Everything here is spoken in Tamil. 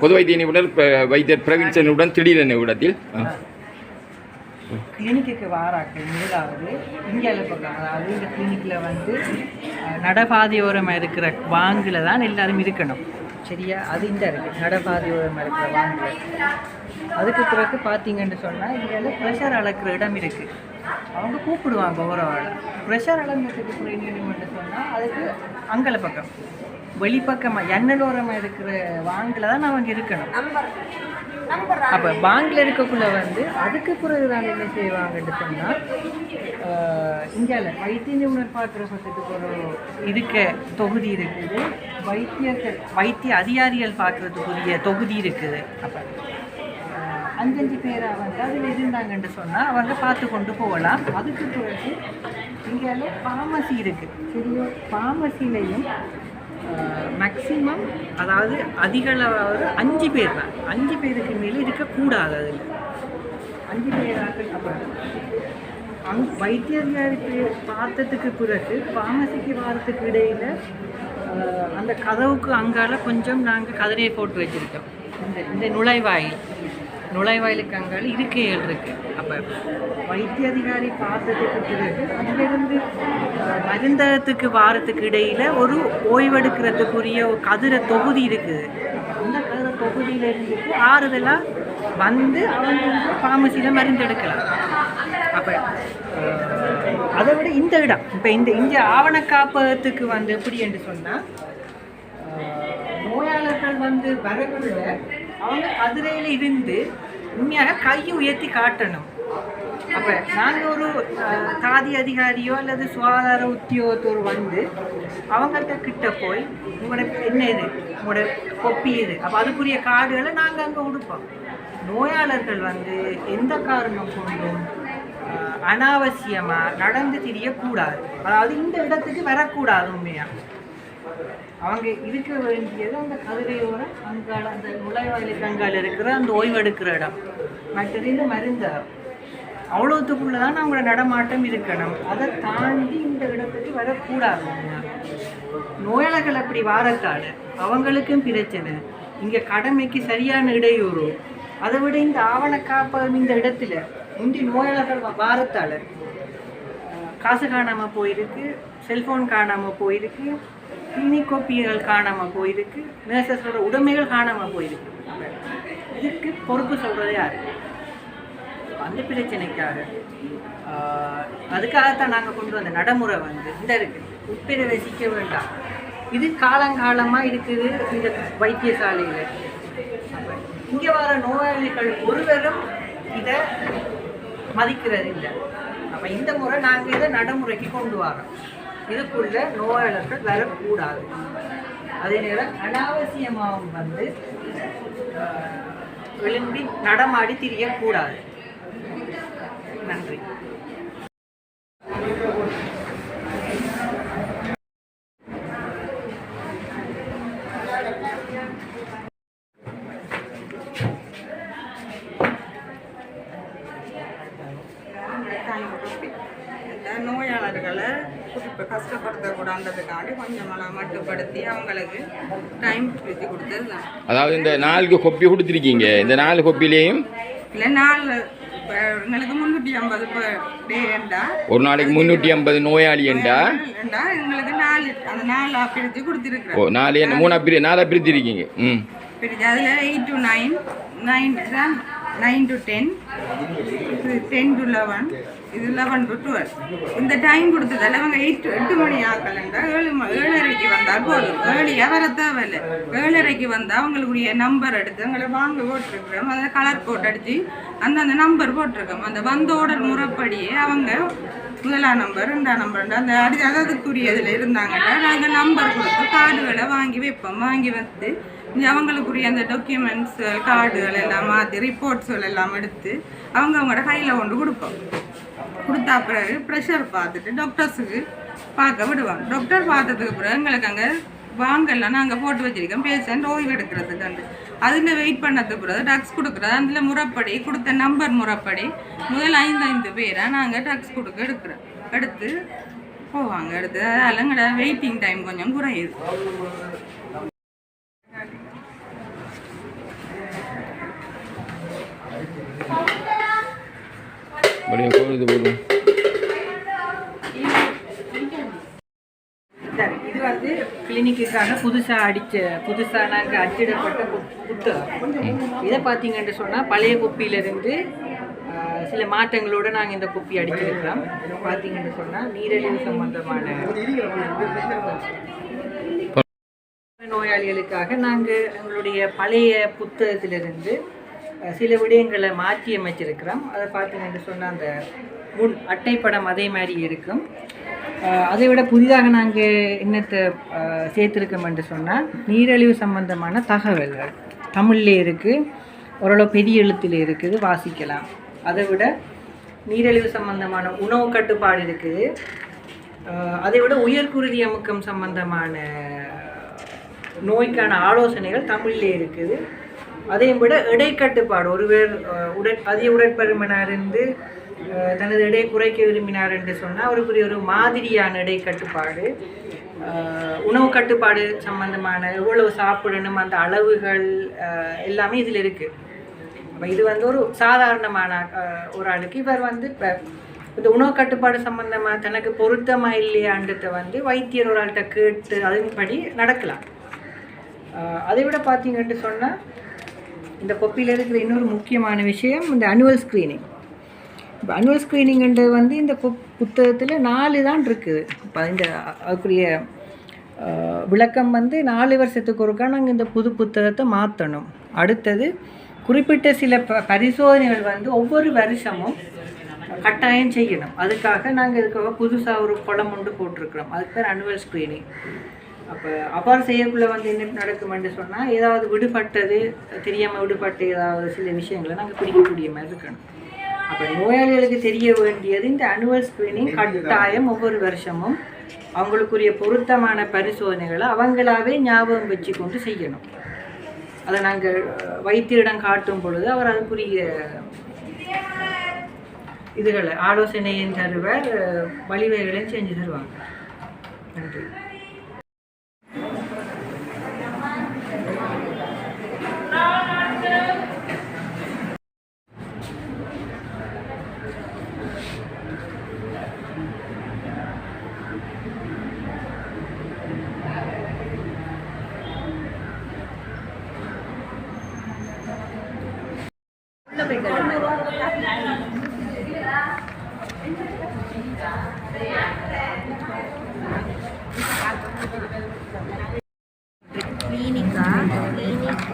பொது வைத்திய நிபுணர் வைத்தியர் பிரவீன் திடீரென விடத்தில். கிளினிக்கு வாராக்கள் முதலாவது. இந்தியாவில் பக்கம் அதாவது இந்த கிளினிக்கில் வந்து நடபாதையோரமாக இருக்கிற வாங்கில் தான் எல்லாரும் இருக்கணும். சரியா? அது இந்த இருக்குது நடபாதையோரமாக இருக்கிற வாங்கில். அதுக்கு பிறகு பார்த்தீங்கன்னு சொன்னால் இந்தியாவில் ப்ரெஷர் அளக்கிற இடம் இருக்குது அவங்க கூப்பிடுவாங்க ஒரு ஆள். ப்ரெஷர் அளந்ததுக்கு பிறகு சொன்னால் அதுக்கு அங்கல பக்கம். வெளிப்பக்கமாக எண்ணலோரமாக இருக்கிற வாங்கில் தான் அவங்க இருக்கணும். அப்போ பேங்க்ல இருக்கக்குள்ள வந்து அதுக்கு பிறகு தான் என்ன செய்வாங்கன்னு சொன்னால் இந்தியாவில் வைத்திய நிபுணர் பார்க்குற பக்கத்துக்கு ஒரு இருக்க தொகுதி இருக்குது. வைத்தியர்கள் வைத்திய அதிகாரிகள் பார்க்குறதுக்குரிய தொகுதி இருக்குது. அப்போ அஞ்சஞ்சு பேராக வந்து அதில் இருந்தாங்கன்னு சொன்னால் அவங்க பார்த்து கொண்டு போகலாம். அதுக்கு பிறகு இந்தியாவில் ஃபார்மசி இருக்குது சரியோ? ஃபார்மசிலையும் மேக்ஸிமம் அதாவது அதிக அளவாவது அஞ்சு பேர் தான். அஞ்சு பேருக்கு மேலே இருக்கக்கூடாது அதில். அஞ்சு பேராக அப்புறம். அங் வைத்தியர்களுக்கு பார்த்ததுக்கு பிறகு ஃபார்மசிக்கு வாரத்துக்கு இடையில் அந்த கதவுக்கு அங்கால கொஞ்சம் நாங்கள் கதனையை போட்டு வச்சுருக்கோம். இந்த இந்த நுழைவாயில். நுழைவாயிலுக்கு அங்கால இருக்கைகள் இருக்கு. அப்போ வைத்திய அதிகாரி பார்த்ததுக்கு பிறகு அங்கிருந்து மருந்தகத்துக்கு வாரத்துக்கு இடையில் ஒரு ஓய்வெடுக்கிறதுக்குரிய ஒரு கதிரை தொகுதி இருக்குது அந்த கதிரை தொகுதியில இருந்துட்டு ஆறுதலாக வந்து அவங்க ஃபார்மசியில் மருந்து எடுக்கலாம். அப்போ அதை விட இந்த இடம் இப்போ இந்த இந்த ஆவண காப்பகத்துக்கு வந்து எப்படி என்று சொன்னால் நோயாளர்கள் வந்து வரக்குள்ள அவங்க கதிரையில் இருந்து உண்மையாக கையை உயர்த்தி காட்டணும். அப்போ நாங்கள் ஒரு அஹ், அதிகாரியோ அல்லது சுகாதார உத்தியோகத்தோர் வந்து அவங்கள்ட்ட கிட்ட போய் உங்களோட என்ன இது? உங்களோட கொப்பி இது. அப்போ அதுக்குரிய கார்டுகளை நாங்கள் அங்கே கொடுப்போம் நோயாளர்கள் வந்து எந்த காரணம் கொண்டும் அனாவசியமாக நடந்து திரியக்கூடாது. அதாவது இந்த இடத்துக்கு வரக்கூடாது உண்மையாக அவங்க இருக்க வேண்டியது அந்த கதிரையோரம் அங்கால அந்த நுழைவாயிலுக்கு அங்கால இருக்கிற அந்த ஓய்வெடுக்கிற இடம். மற்றது இந்த மருந்து. அவ்வளோத்துக்குள்ள தான் அவங்களோட நடமாட்டம் இருக்கணும். அதை தாண்டி இந்த இடத்துக்கு வரக்கூடாது. நோயாளர்கள் அப்படி வாரத்தால் அவங்களுக்கும் பிரச்சனை. இங்கே கடமைக்கு சரியான இடையூறு. அதை விட இந்த ஆவண காப்பகம் இந்த இடத்துல முந்தி நோயாளர்கள் வாரத்தால் காசு காணாமல் போயிருக்கு செல்ஃபோன் காணாமல் போயிருக்கு. கிளினிக் காணாமல் போயிருக்கு. நர்சஸோட உடைமைகள் காணாமல் போயிருக்கு. இதுக்கு பொறுப்பு சொல்கிறது யார்? அந்த பிரச்சனைக்காக அதுக்காகத்தான் நாங்கள் கொண்டு வந்த நடைமுறை வந்து இந்த இருக்கு. உட்பிரவேசிக்க வேண்டாம். இது காலங்காலமாக இருக்குது இந்த வைத்தியசாலையில். இங்கே வர நோயாளிகள் ஒருவரும் இதை மதிக்கிறது இல்லை அப்போ இந்த முறை நாங்கள் இதை நடைமுறைக்கு கொண்டு வரோம். இதுக்குள்ள நோயாளர்கள் வரக்கூடாது. அதே நேரம் அனாவசியமாகவும் வந்து ஆஹ், விளம்பி நடமாடி திரியக்கூடாது. நன்றி இந்த நோயாளர்களை குறிப்பு கஷ்டப்படுத்தக்கூடாதுக்காண்டி கொஞ்சம் மட்டுப்படுத்தி அவங்களுக்கு டைம் பிரித்து கொடுத்தது தான் அதாவது இந்த நாலுக்கு கொப்பி கொடுத்துருக்கீங்க. இந்த நாலு கொப்பிலையும் இல்லை நாலு இப்ப எங்களுக்கு முந்நூற்றி ஐம்பது டேண்டா ஒரு நாளைக்கு முந்நூற்றி ஐம்பது நோயாளி என்றா எங்களுக்கு நாலு அந்த நாலு பிரித்து ஓ கொடுத்துருக்குறோம் நாலு மூணா பிரி நாலா பிரித்திருக்கீங்க. ம். பிரித்து அதில் எயிட் டு நைன் நைன் தான் nine to ten ten to eleven இது லெவன் டு டுவெல் இந்த டைம் கொடுத்ததால அவங்க எயிட் எட்டு மணி ஆக்கலண்டா ஏழு ஏழரைக்கு வந்தால் போதும். ஏழியாக வர தேவையில்லை. ஏழரைக்கு வந்தால் அவங்களுக்குரிய நம்பர் எடுத்து அவங்களை வாங்க போட்டிருக்கிறோம். அதை கலர் போட்டு அடித்து அந்தந்த நம்பர் போட்டிருக்கோம். அந்த வந்தோட முறைப்படியே அவங்க முதலாம் நம்பர் ரெண்டாம் நம்பர் அந்த அடி அதற்குரிய இருந்தாங்கன்னா நாங்கள் நம்பர் கொடுத்து கார்டுகளை வாங்கி வைப்போம். வாங்கி வந்து இந்த அவங்களுக்குரிய அந்த டாக்குமெண்ட்ஸ் கார்டுகள் எல்லாம் மாற்றி ரிப்போர்ட்ஸ்கள் எல்லாம் எடுத்து அவங்க அவங்களோட கையில் கொண்டு கொடுப்போம். கொடுத்தா பிறகு ப்ரெஷர் பார்த்துட்டு டாக்டர்ஸுக்கு பார்க்க விடுவாங்க. டாக்டர் பார்த்ததுக்கு பிறகு எங்களுக்கு அங்கே வாங்கலாம் நாங்கள் போட்டு வச்சிருக்கோம். பேஷண்ட் ஓய்வு எடுக்கிறதுக்கு அதில் வெயிட் பண்ணதுக்கு பிறகு ட்ரக்ஸ் கொடுக்குறது. அதில் முறைப்படி கொடுத்த நம்பர் முறைப்படி முதல் ஐந்து ஐந்து பேரை நாங்கள் ட்ரக்ஸ் கொடுக்க எடுக்கிறோம் எடுத்து போவாங்க. எடுத்து அதனால எங்களோட வெயிட்டிங் டைம் கொஞ்சம் குறையுது. बढ़िया பொழுது போடும் சரி இது வந்து கிளினிக்குக்காக புதுசாக அடித்த புதுசாக நாங்கள் அச்சிடப்பட்ட புத்- புத்தகம் இதை பார்த்தீங்கன்னு சொன்னால் பழைய குப்பியிலிருந்து சில மாற்றங்களோடு நாங்கள் இந்த குப்பி அடிச்சிருக்கிறோம். பார்த்தீங்கன்னு சொன்னால் நீரிழிவு சம்பந்தமான நோயாளிகளுக்காக நாங்கள் எங்களுடைய பழைய புத்தகத்திலிருந்து சில விடயங்களை மாற்றி அமைச்சிருக்கிறோம். அதை பார்த்தீங்கன்னு சொன்னால் அந்த முன் அட்டைப்படம் அதே மாதிரி இருக்கும். அதை விட புதிதாக நாங்கள் என்னத்தை சேர்த்துருக்கோம் என்று சொன்னால் நீரிழிவு சம்பந்தமான தகவல்கள் தமிழ்ல இருக்குது ஓரளவு பெரிய எழுத்தில் இருக்குது வாசிக்கலாம். அதை விட நீரிழிவு சம்பந்தமான உணவு கட்டுப்பாடு இருக்குது. அதை விட உயர்குருதி அமுக்கம் சம்பந்தமான நோய்க்கான ஆலோசனைகள் தமிழ்லே இருக்குது. அதையும் விட எடை கட்டுப்பாடு ஒருவர் உடற் அதிக உடற்பருமனார் இருந்து தனது எடை குறைக்க விரும்பினார் என்று சொன்னால் அவருக்குரிய ஒரு மாதிரியான எடை கட்டுப்பாடு உணவு கட்டுப்பாடு சம்பந்தமான எவ்வளவு சாப்பிடணும் அந்த அளவுகள் எல்லாமே இதில் இருக்குது அப்போ இது வந்து ஒரு சாதாரணமான ஒரு ஆளுக்கு. இவர் வந்து இப்போ இந்த உணவு கட்டுப்பாடு சம்பந்தமாக தனக்கு பொருத்தமாக இல்லையான்றதை வந்து வைத்தியர் ஒரு ஆள்கிட்ட கேட்டு அதன்படி நடக்கலாம். அதை விட பார்த்தீங்கன்னு சொன்னால் இந்த கொப்பியில் இருக்கிற இன்னொரு முக்கியமான விஷயம் இந்த அனுவல் ஸ்க்ரீனிங் இப்போ அனுவல் ஸ்க்ரீனிங்ன்றது வந்து இந்த கொப் புத்தகத்தில் நாலு தான் இருக்குது இப்போ இந்த அதுக்குரிய விளக்கம் வந்து நாலு வருஷத்துக்கு ஒருக்கா நாங்கள் இந்த புது புத்தகத்தை மாற்றணும் அடுத்தது குறிப்பிட்ட சில ப பரிசோதனைகள் வந்து ஒவ்வொரு வருஷமும் கட்டாயம் செய்யணும். அதுக்காக நாங்கள் இதுக்காக புதுசாக ஒரு குளம் ஒன்று போட்டிருக்கிறோம். அதுக்கு பேர் அனுவல் ஸ்க்ரீனிங் அப்போ அவ்வாறு செய்யக்குள்ளே வந்து என்ன நடக்குமென்று சொன்னால் ஏதாவது விடுபட்டது தெரியாமல் விடுபட்ட ஏதாவது சில விஷயங்களை நாங்கள் பிடிக்கக்கூடிய மாதிரி இருக்கணும். அப்போ நோயாளிகளுக்கு தெரிய வேண்டியது இந்த அனுவல் ஸ்க்ரீனிங் கட்டாயம் ஒவ்வொரு வருஷமும். அவங்களுக்குரிய பொருத்தமான பரிசோதனைகளை அவங்களாவே ஞாபகம் வச்சு கொண்டு செய்யணும். அதை நாங்கள் வைத்தியரிடம் காட்டும் பொழுது அவர் அதுக்குரிய இதுகளை ஆலோசனையும் தருவார் வழிவகைகளையும் செஞ்சு தருவாங்க. நன்றி. கிளினிக்கா கிளினிக்